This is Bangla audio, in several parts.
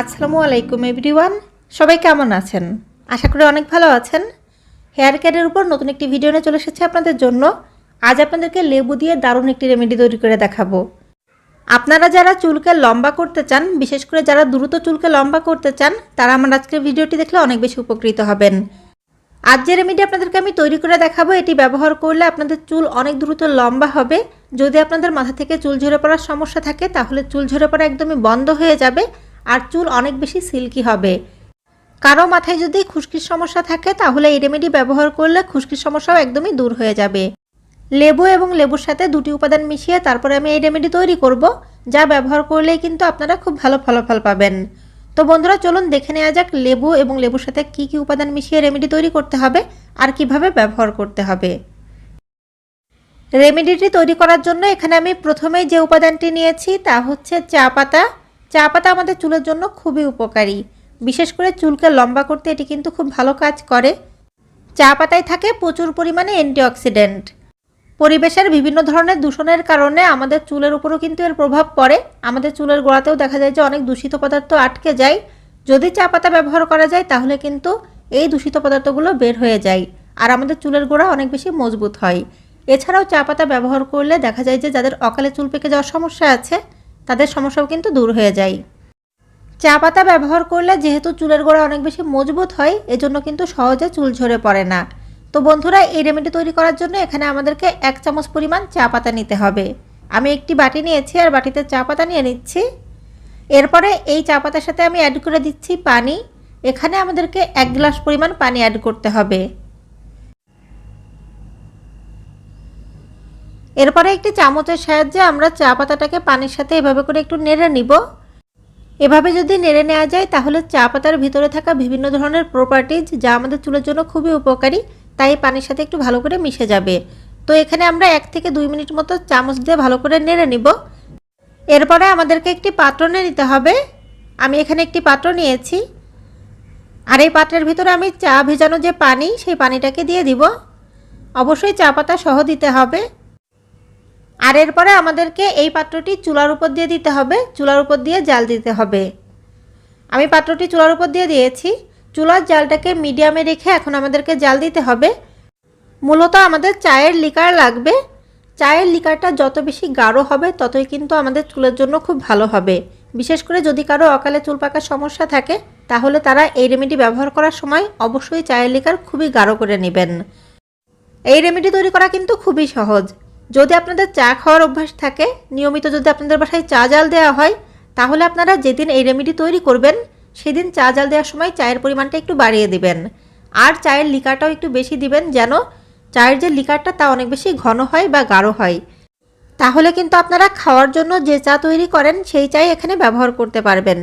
আসসালামু আলাইকুম, এভরিওয়ান। সবাই কেমন আছেন? আশা করি অনেক ভালো আছেন। হেয়ার কেয়ারের উপর নতুন একটি ভিডিও নিয়ে চলে এসেছে আপনাদের জন্য। আজ আপনাদেরকে লেবু দিয়ে দারুণ একটি রেমেডি তৈরি করে দেখাবো। আপনারা যারা চুলকে লম্বা করতে চান, বিশেষ করে যারা দ্রুত চুলকে লম্বা করতে চান, তারা আমার আজকের ভিডিওটি দেখলে অনেক বেশি উপকৃত হবেন। আজ যে রেমেডি আপনাদেরকে আমি তৈরি করে দেখাবো, এটি ব্যবহার করলে আপনাদের চুল অনেক দ্রুত লম্বা হবে। যদি আপনাদের মাথা থেকে চুল ঝরে পড়ার সমস্যা থাকে, তাহলে চুল ঝরে পড়া একদমই বন্ধ হয়ে যাবে। আর চুল অনেক বেশি সিল্কি হবে। কারও মাথায় যদি খুশকির সমস্যা থাকে, তাহলে এই রেমেডি ব্যবহার করলে খুশকির সমস্যাও একদমই দূর হয়ে যাবে। লেবু এবং লেবুর সাথে দুটি উপাদান মিশিয়ে তারপরে আমি এই রেমেডি তৈরি করব, যা ব্যবহার করলেই কিন্তু আপনারা খুব ভালো ফলাফল পাবেন। তো বন্ধুরা, চলুন দেখে নেওয়া যাক লেবু এবং লেবুর সাথে কি কি উপাদান মিশিয়ে রেমেডি তৈরি করতে হবে আর কীভাবে ব্যবহার করতে হবে। রেমেডিটি তৈরি করার জন্য এখানে আমি প্রথমেই যে উপাদানটি নিয়েছি, তা হচ্ছে চা পাতা। চা পাতা আমাদের চুলের জন্য খুবই উপকারী। বিশেষ করে চুলকে লম্বা করতে এটি কিন্তু খুব ভালো কাজ করে। চা পাতায় থাকে প্রচুর পরিমাণে অ্যান্টিঅক্সিডেন্ট। পরিবেশের বিভিন্ন ধরনের দূষণের কারণে আমাদের চুলের উপরও কিন্তু এর প্রভাব পড়ে। আমাদের চুলের গোড়াতেও দেখা যায় যে অনেক দূষিত পদার্থ আটকে যায়। যদি চা পাতা ব্যবহার করা যায়, তাহলে কিন্তু এই দূষিত পদার্থগুলো বের হয়ে যায় আর আমাদের চুলের গোড়া অনেক বেশি মজবুত হয়। এছাড়াও চা পাতা ব্যবহার করলে দেখা যায় যে যাদের অকালে চুল পেকে যাওয়ার সমস্যা আছে তাদের সমস্যাও কিন্তু দূর হয়ে যায়। চা পাতা ব্যবহার করলে যেহেতু চুলের গোড়া অনেক বেশি মজবুত হয়, এজন্য কিন্তু সহজে চুল ঝরে পড়ে না। তো বন্ধুরা, এই রেমেডি তৈরি করার জন্য এখানে আমাদেরকে এক চামচ পরিমাণ চা পাতা নিতে হবে। আমি একটি বাটি নিয়েছি আর বাটিতে চা পাতা নিয়ে নিচ্ছি। এরপরে এই চা পাতার সাথে আমি অ্যাড করে দিচ্ছি পানি। এখানে আমাদেরকে এক গ্লাস পরিমাণ পানি অ্যাড করতে হবে। এরপরে একটি চামচের সাহায্যে আমরা চা পাতাটাকে পানির সাথে এভাবে করে একটু নেড়ে নিব। এভাবে যদি নেড়ে নেওয়া যায়, তাহলে চা পাতার ভিতরে থাকা বিভিন্ন ধরনের প্রপার্টিজ যা আমাদের চুলের জন্য খুবই উপকারী, তাই পানির সাথে একটু ভালো করে মিশে যাবে। তো এখানে আমরা এক থেকে দুই মিনিট মতো চামচ দিয়ে ভালো করে নেড়ে নিব। এরপরে আমাদেরকে একটি পাত্র নিয়ে নিতে হবে। আমি এখানে একটি পাত্র নিয়েছি। আর এই পাত্রের ভিতরে আমি চা ভেজানো যে পানি, সেই পানিটাকে দিয়ে দিব। অবশ্যই চা পাতা সহ দিতে হবে। আর এরপরে আমাদেরকে এই পাত্রটি চুলার উপর দিয়ে দিতে হবে। চুলার উপর দিয়ে জাল দিতে হবে। আমি পাত্রটি চুলার উপর দিয়ে দিয়েছি। চুলার জালটাকে মিডিয়ামে রেখে এখন আমাদেরকে জাল দিতে হবে। মূলত আমাদের চায়ের লিকার লাগবে। চায়ের লিকারটা যত বেশি গাঢ় হবে, ততই কিন্তু আমাদের চুলের জন্য খুব ভালো হবে। বিশেষ করে যদি কারও অকালে চুল পাকার সমস্যা থাকে, তাহলে তারা এই রেমেডি ব্যবহার করার সময় অবশ্যই চায়ের লিকার খুবই গাঢ় করে নেবেন। এই রেমেডি তৈরি করা কিন্তু খুবই সহজ। যদি আপনাদের চা খাওয়ার অভ্যাস থাকে, নিয়মিত যদি আপনাদের বাসায় চা জাল দেওয়া হয়, তাহলে আপনারা যেদিন এই রেমেডি তৈরি করবেন, সেদিন চা জাল দেওয়ার সময় চায়ের পরিমাণটা একটু বাড়িয়ে দিবেন। আর চায়ের লিকারটাও একটু বেশি দিবেন যেন চায়ের যে লিকারটা তা অনেক বেশি ঘন হয় বা গাঢ় হয়। তাহলে কিন্তু আপনারা খাওয়ার জন্য যে চা তৈরি করেন, সেই চাই এখানে ব্যবহার করতে পারবেন।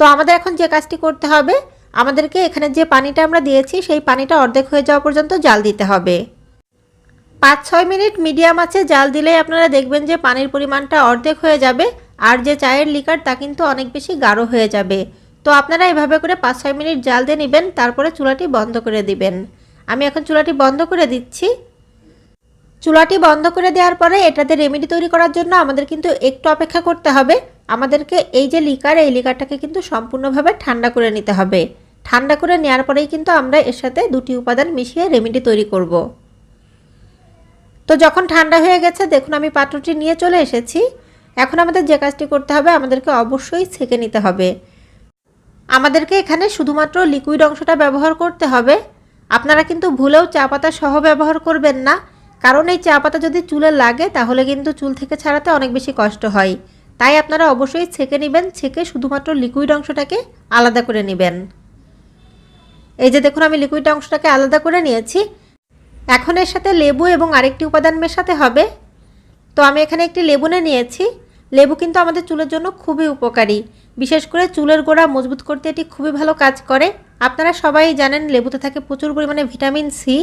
তো আমাদের এখন যে কাজটি করতে হবে, আমাদেরকে এখানে যে পানিটা আমরা দিয়েছি, সেই পানিটা অর্ধেক হয়ে যাওয়া পর্যন্ত জাল দিতে হবে। পাঁচ ছয় মিনিট মিডিয়াম আছে, জাল দিলেই আপনারা দেখবেন যে পানির পরিমাণটা অর্ধেক হয়ে যাবে আর যে চায়ের লিকার তা কিন্তু অনেক বেশি গাঢ় হয়ে যাবে। তো আপনারা এভাবে করে পাঁচ ছয় মিনিট জাল দিয়ে নেবেন, তারপরে চুলাটি বন্ধ করে দিবেন। আমি এখন চুলাটি বন্ধ করে দিচ্ছি। চুলাটি বন্ধ করে দেওয়ার পরে এটাতে রেমেডি তৈরি করার জন্য আমাদের কিন্তু একটু অপেক্ষা করতে হবে। আমাদেরকে এই যে লিকার, এই লিকারটাকে কিন্তু সম্পূর্ণভাবে ঠান্ডা করে নিতে হবে। ঠান্ডা করে নেওয়ার পরেই কিন্তু আমরা এর সাথে দুটি উপাদান মিশিয়ে রেমেডি তৈরি করব। তো যখন ঠান্ডা হয়ে গেছে, দেখুন আমি পাত্রটি নিয়ে চলে এসেছি। এখন আমাদের যে কাজটি করতে হবে, আমাদেরকে অবশ্যই ছেঁকে নিতে হবে। আমাদেরকে এখানে শুধুমাত্র লিকুইড অংশটা ব্যবহার করতে হবে। আপনারা কিন্তু ভুলেও চা পাতা সহ ব্যবহার করবেন না, কারণ এই চা পাতা যদি চুলে লাগে, তাহলে কিন্তু চুল থেকে ছাড়াতে অনেক বেশি কষ্ট হয়। তাই আপনারা অবশ্যই ছেঁকে নেবেন, ছেঁকে শুধুমাত্র লিকুইড অংশটাকে আলাদা করে নেবেন। এই যে দেখুন, আমি লিকুইড অংশটাকে আলাদা করে নিয়েছি। এখন এর সাথে লেবু এবং আরেকটি উপাদান মেশাতে হবে। তো আমি এখানে একটি লেবু নিয়েছি। লেবু কিন্তু আমাদের চুলের জন্য খুবই উপকারী। বিশেষ করে চুলের গোড়া মজবুত করতে এটি খুবই ভালো কাজ করে। আপনারা সবাই জানেন লেবুতে থাকে প্রচুর পরিমাণে ভিটামিন সি,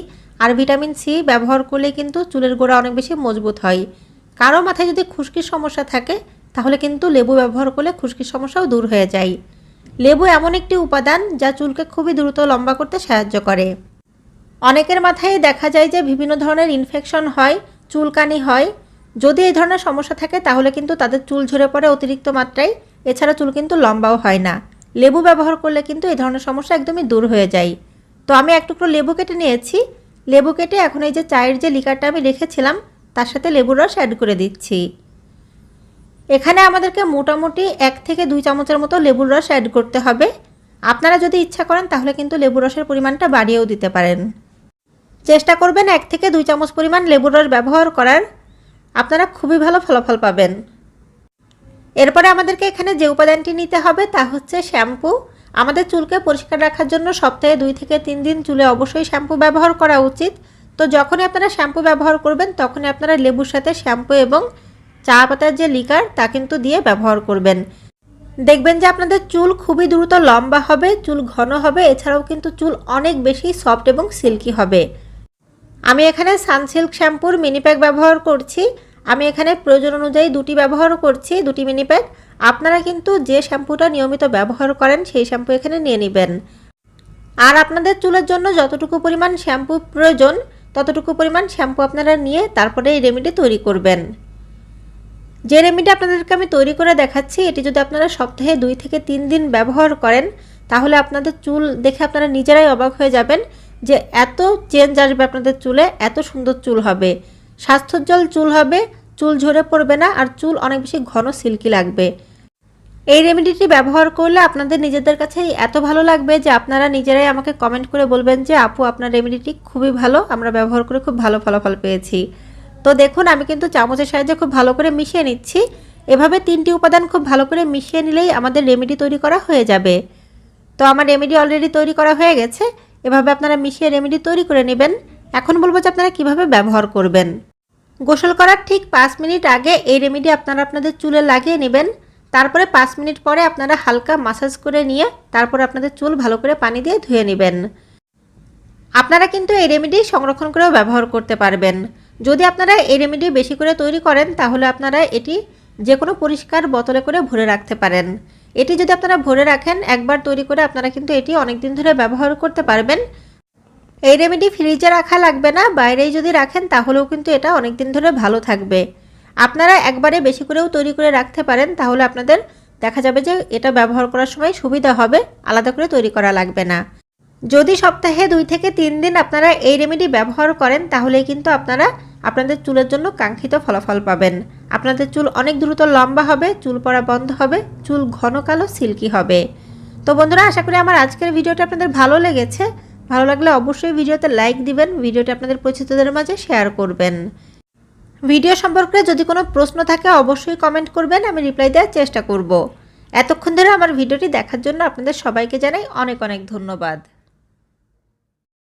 আর ভিটামিন সি ব্যবহার করলে কিন্তু চুলের গোড়া অনেক বেশি মজবুত হয়। কারও মাথায় যদি খুশকির সমস্যা থাকে, তাহলে কিন্তু লেবু ব্যবহার করলে খুশকির সমস্যাও দূর হয়ে যায়। লেবু এমন একটি উপাদান যা চুলকে খুবই দ্রুত লম্বা করতে সাহায্য করে। অনেকের মাথায় দেখা যায় যে বিভিন্ন ধরনের ইনফেকশন হয়, চুলকানি হয়। যদি এই ধরনের সমস্যা থাকে, তাহলে কিন্তু তাদের চুল ঝরে পড়ে অতিরিক্ত মাত্রায়। এছাড়া চুল কিন্তু লম্বাও হয় না। লেবু ব্যবহার করলে কিন্তু এই ধরনের সমস্যা একদমই দূর হয়ে যায়। তো আমি এক টুকরো লেবু কেটে নিয়েছি। লেবু কেটে এখন এই যে চায়ের যে লিকারটা আমি রেখেছিলাম, তার সাথে লেবুর রস অ্যাড করে দিচ্ছি। এখানে আমাদেরকে মোটামুটি এক থেকে দুই চামচের মতো লেবুর রস অ্যাড করতে হবে। আপনারা যদি ইচ্ছা করেন, তাহলে কিন্তু লেবুর রসের পরিমাণটা বাড়িয়েও দিতে পারেন। চেষ্টা করবেন এক থেকে দুই চামচ পরিমাণ লেবুর রস ব্যবহার করার। আপনারা খুবই ভালো ফলাফল পাবেন। এরপরে আমাদেরকে এখানে যে উপাদানটি নিতে হবে তা হচ্ছে শ্যাম্পু। আমাদের চুলকে পরিষ্কার রাখার জন্য সপ্তাহে দুই থেকে তিন দিন চুলে অবশ্যই শ্যাম্পু ব্যবহার করা উচিত। তো যখনই আপনারা শ্যাম্পু ব্যবহার করবেন, তখনই আপনারা লেবুর সাথে শ্যাম্পু এবং চা পাতার যে লিকার, তা কিন্তু দিয়ে ব্যবহার করবেন। দেখবেন যে আপনাদের চুল খুবই দ্রুত লম্বা হবে, চুল ঘন হবে। এছাড়াও কিন্তু চুল অনেক বেশি সফট এবং সিল্কি হবে। আমি এখানে সানসিল্ক শ্যাম্পুর মিনি প্যাক ব্যবহার করছি। আমি এখানে প্রয়োজন অনুযায়ী দুটি ব্যবহার করছি, দুটি মিনি প্যাক আপনারা কিন্তু যে শ্যাম্পুটা নিয়মিত ব্যবহার করেন, সেই শ্যাম্পু এখানে নিয়ে নেবেন। আর আপনাদের চুলের জন্য যতটুকু পরিমাণ শ্যাম্পু প্রয়োজন, ততটুকু পরিমাণ শ্যাম্পু আপনারা নিয়ে তারপরে এই রেমেডি তৈরি করবেন। যে রেমেডি আপনাদেরকে আমি তৈরি করে দেখাচ্ছি, এটি যদি আপনারা সপ্তাহে দুই থেকে তিন দিন ব্যবহার করেন, তাহলে আপনাদের চুল দেখে আপনারা নিজেরাই অবাক হয়ে যাবেন। যে এত চেঞ্জ আসবে আপনাদের চুলে, এত সুন্দর চুল হবে। স্বাস্থ্যোজ্জ্বল চুল হবে, চুল ঝরে পড়বে না, আর চুল অনেক বেশি ঘন সিল্কি লাগবে। এই রেমেডিটি ব্যবহার করলে আপনাদের নিজেদের কাছে এত ভালো লাগবে যে আপনারা নিজেরাই আমাকে কমেন্ট করে বলবেন যে, আপু, আপনার রেমেডিটি খুবই ভালো, আমরা ব্যবহার করে খুব ভালো ফলাফল পেয়েছি। তো দেখুন, আমি কিন্তু চামচের সাহায্যে খুব ভালো করে মিশিয়ে নিচ্ছি। এভাবে তিনটি উপাদান খুব ভালো করে মিশিয়ে নিলেই আমাদের রেমেডি তৈরি করা হয়ে যাবে। তো আমার রেমেডি অলরেডি তৈরি করা হয়ে গেছে। এভাবে আপনারা মিশিয়ে রেমেডি তৈরি করে নেবেন। এখন বলব যে আপনারা কীভাবে ব্যবহার করবেন। গোসল করার ঠিক পাঁচ মিনিট আগে এই রেমেডি আপনারা আপনাদের চুলে লাগিয়ে নেবেন। তারপরে পাঁচ মিনিট পরে আপনারা হালকা মাসাজ করে নিয়ে তারপর আপনাদের চুল ভালো করে পানি দিয়ে ধুয়ে নেবেন। আপনারা কিন্তু এই রেমেডি সংরক্ষণ করেও ব্যবহার করতে পারবেন। যদি আপনারা এই রেমেডি বেশি করে তৈরি করেন, তাহলে আপনারা এটি যে কোনো পরিষ্কার বোতলে করে ভরে রাখতে পারেন। এটি যদি আপনারা ভরে রাখেন, একবার তৈরি করে আপনারা কিন্তু এটি অনেক দিন ধরে ব্যবহার করতে পারবেন। এই রেমেডি ফ্রিজে রাখা লাগবে না, বাইরেই যদি রাখেন তাহলেও কিন্তু এটা অনেক দিন ধরে ভালো থাকবে। আপনারা একবারে বেশি করেও তৈরি করে রাখতে পারেন, তাহলে আপনাদের দেখা যাবে যে এটা ব্যবহার করার সময় সুবিধা হবে, আলাদা করে তৈরি করা লাগবে না। যদি সপ্তাহে দুই থেকে তিন দিন আপনারা এই রেমেডি ব্যবহার করেন তাহলে কিন্তু আপনারা আপনাদের চুলের জন্য কাঙ্ক্ষিত ফলাফল পাবেন। আপনাদের চুল অনেক দ্রুত লম্বা হবে, চুল পড়া বন্ধ হবে, চুল ঘন কালো, সিল্কি হবে। তো বন্ধুরা, আশা করি আমার আজকের ভিডিওটা আপনাদের ভালো লেগেছে। ভালো লাগলে অবশ্যই ভিডিওতে লাইক দিবেন, ভিডিওটা আপনাদের পরিচিতদের মাঝে শেয়ার করবেন। ভিডিও সম্পর্কে যদি কোনো প্রশ্ন থাকে, অবশ্যই কমেন্ট করবেন, আমি রিপ্লাই দেওয়ার চেষ্টা করব। এতক্ষণ ধরে আমার ভিডিওটি দেখার জন্য আপনাদের সবাইকে জানাই অনেক অনেক ধন্যবাদ।